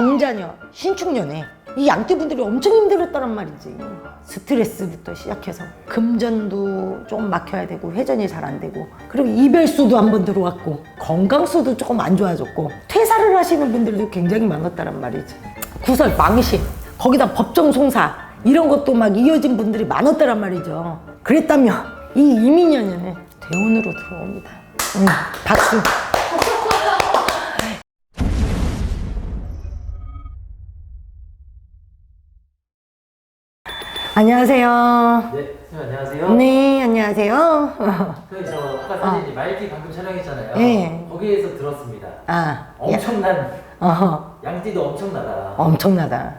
경자녀, 신축년에 이 양띠분들이 엄청 힘들었다란 말이지. 스트레스부터 시작해서 금전도 조금 막혀야 되고 회전이 잘 안 되고 그리고 이별수도 한 번 들어왔고 건강수도 조금 안 좋아졌고 퇴사를 하시는 분들도 굉장히 많았다란 말이지. 구설, 망신, 거기다 법정 송사 이런 것도 막 이어진 분들이 많았다란 말이죠. 그랬다면 이 이민년에는 대운으로 들어옵니다. 음, 박수. 안녕하세요. 네, 선생님 안녕하세요. 네, 안녕하세요. 선생님 저 아까 사진 말띠 방금 촬영했잖아요. 네. 거기에서 들었습니다. 아, 야, 엄청난 어허, 양띠도 엄청나다. 엄청나다.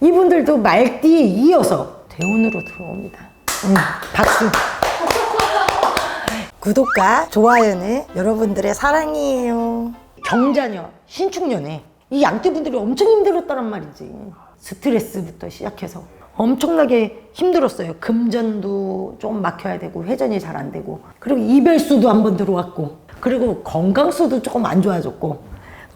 이분들도 말띠에 이어서 대운으로 들어옵니다. 음, 박수. 구독과 좋아요는 여러분들의 사랑이에요. 경자녀, 신축년에 이 양띠분들이 엄청 힘들었다란 말이지. 스트레스부터 시작해서 엄청나게 힘들었어요. 금전도 좀 막혀야 되고 회전이 잘 안 되고 그리고 이별수도 한 번 들어왔고 그리고 건강수도 조금 안 좋아졌고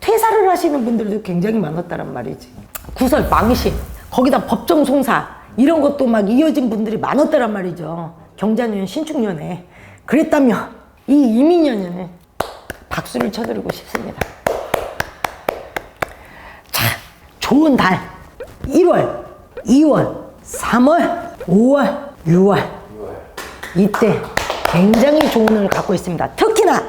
퇴사를 하시는 분들도 굉장히 많았다란 말이지. 구설, 망신, 거기다 법정 송사 이런 것도 막 이어진 분들이 많았다란 말이죠. 경자년, 신축년에 그랬다면 이 이민년에는 박수를 쳐드리고 싶습니다. 자, 좋은 달 1월, 2월, 3월, 5월, 6월 이때 굉장히 좋은 운을 갖고 있습니다. 특히나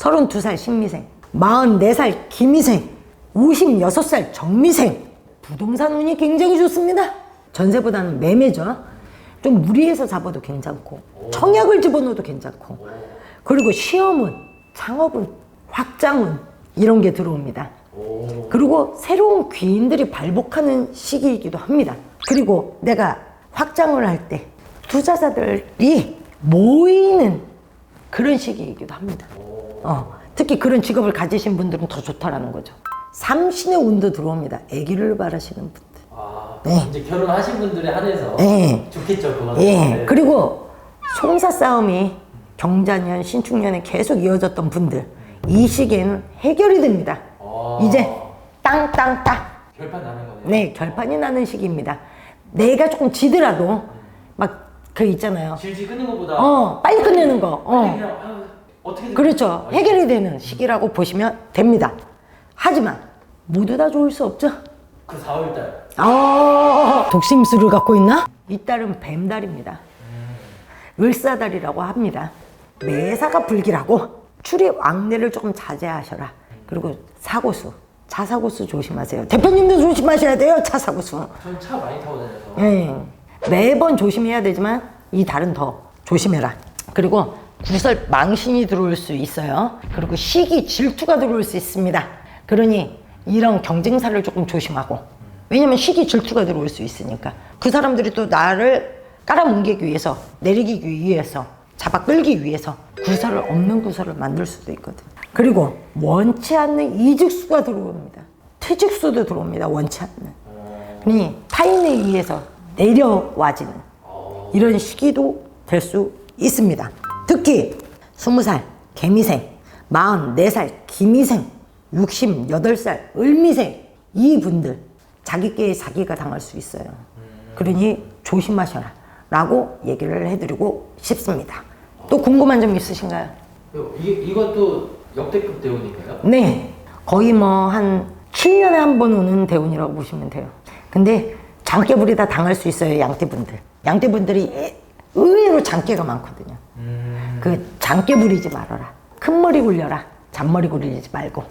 32살 신미생, 44살 김미생, 56살 정미생 부동산 운이 굉장히 좋습니다. 전세보다는 매매죠. 좀 무리해서 잡아도 괜찮고 청약을 집어넣어도 괜찮고 그리고 시험은, 창업은, 확장은 이런 게 들어옵니다. 오. 그리고 새로운 귀인들이 발복하는 시기이기도 합니다. 그리고 내가 확장을 할 때 투자자들이 모이는 그런 시기이기도 합니다. 어, 특히 그런 직업을 가지신 분들은 더 좋다라는 거죠. 삼신의 운도 들어옵니다. 아기를 바라시는 분들. 아, 네. 이제 결혼하신 분들에 한해서 네. 좋겠죠. 예. 네. 그리고 송사 싸움이 경자년, 신축년에 계속 이어졌던 분들 이 시기에는 해결이 됩니다. 아. 이제 땅땅땅 결판 나는 거네요. 네, 결판이 나는 시기입니다. 내가 조금 지더라도 막 그 있잖아요. 질질 끄는 것보다 어, 빨리 끝내는 거. 어. 그냥 아, 어떻게 그렇죠. 해결이 되는 시기라고 보시면 됩니다. 하지만 모두 다 좋을 수 없죠. 그 4월달 아, 독심술을 갖고 있나? 이 달은 뱀달입니다. 을사달이라고 합니다. 매사가 불길하고 출입 왕래를 조금 자제하셔라. 그리고 사고수, 차 사고수 조심하세요. 대표님도 조심하셔야 돼요. 차 사고수. 전 차 많이 타고 다녀서 예. 매번 조심해야 되지만 이 달은 더 조심해라. 그리고 구설 망신이 들어올 수 있어요. 그리고 시기 질투가 들어올 수 있습니다. 그러니 이런 경쟁사를 조금 조심하고 왜냐면 시기 질투가 들어올 수 있으니까 그 사람들이 또 나를 깔아뭉개기 위해서 내리기 위해서 잡아 끌기 위해서 구설을 없는 구설을 만들 수도 있거든. 그리고 원치 않는 이직수가 들어옵니다. 퇴직수도 들어옵니다. 원치 않는. 그러니 타인에 의해서 내려와지는 이런 시기도 될 수 있습니다. 특히 20살 개미생, 44살 기미생, 68살 을미생 이분들 자기께 자기가 당할 수 있어요. 그러니 조심하셔라 라고 얘기를 해드리고 싶습니다. 또 궁금한 점 있으신가요? 이, 이것도 역대급 대운인가요? 네. 거의 뭐 한 7년에 한 번 오는 대운이라고 보시면 돼요. 근데 장깨 부리다 당할 수 있어요, 양떼분들. 양떼분들이 의외로 장깨가 많거든요. 그 장깨 부리지 말아라. 큰 머리 굴려라. 잔머리 굴리지 말고.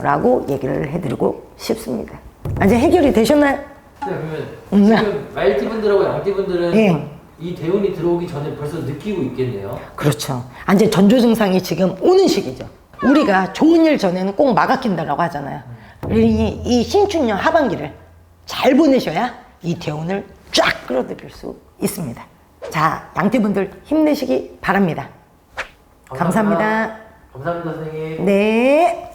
라고 얘기를 해드리고 싶습니다. 아, 이제 해결이 되셨나요? 네, 그러면 음, 지금 말띠분들하고 양띠분들은 예. 이 대운이 들어오기 전에 벌써 느끼고 있겠네요. 그렇죠. 아, 이제 전조 증상이 지금 오는 시기죠. 우리가 좋은 일 전에는 꼭 막아낀다라고 하잖아요. 그러니 이 신축년 하반기를 잘 보내셔야 이 대운을 쫙 끌어들일 수 있습니다. 자, 양띠분들 힘내시기 바랍니다. 감사합니다. 감사합니다, 선생님. 네.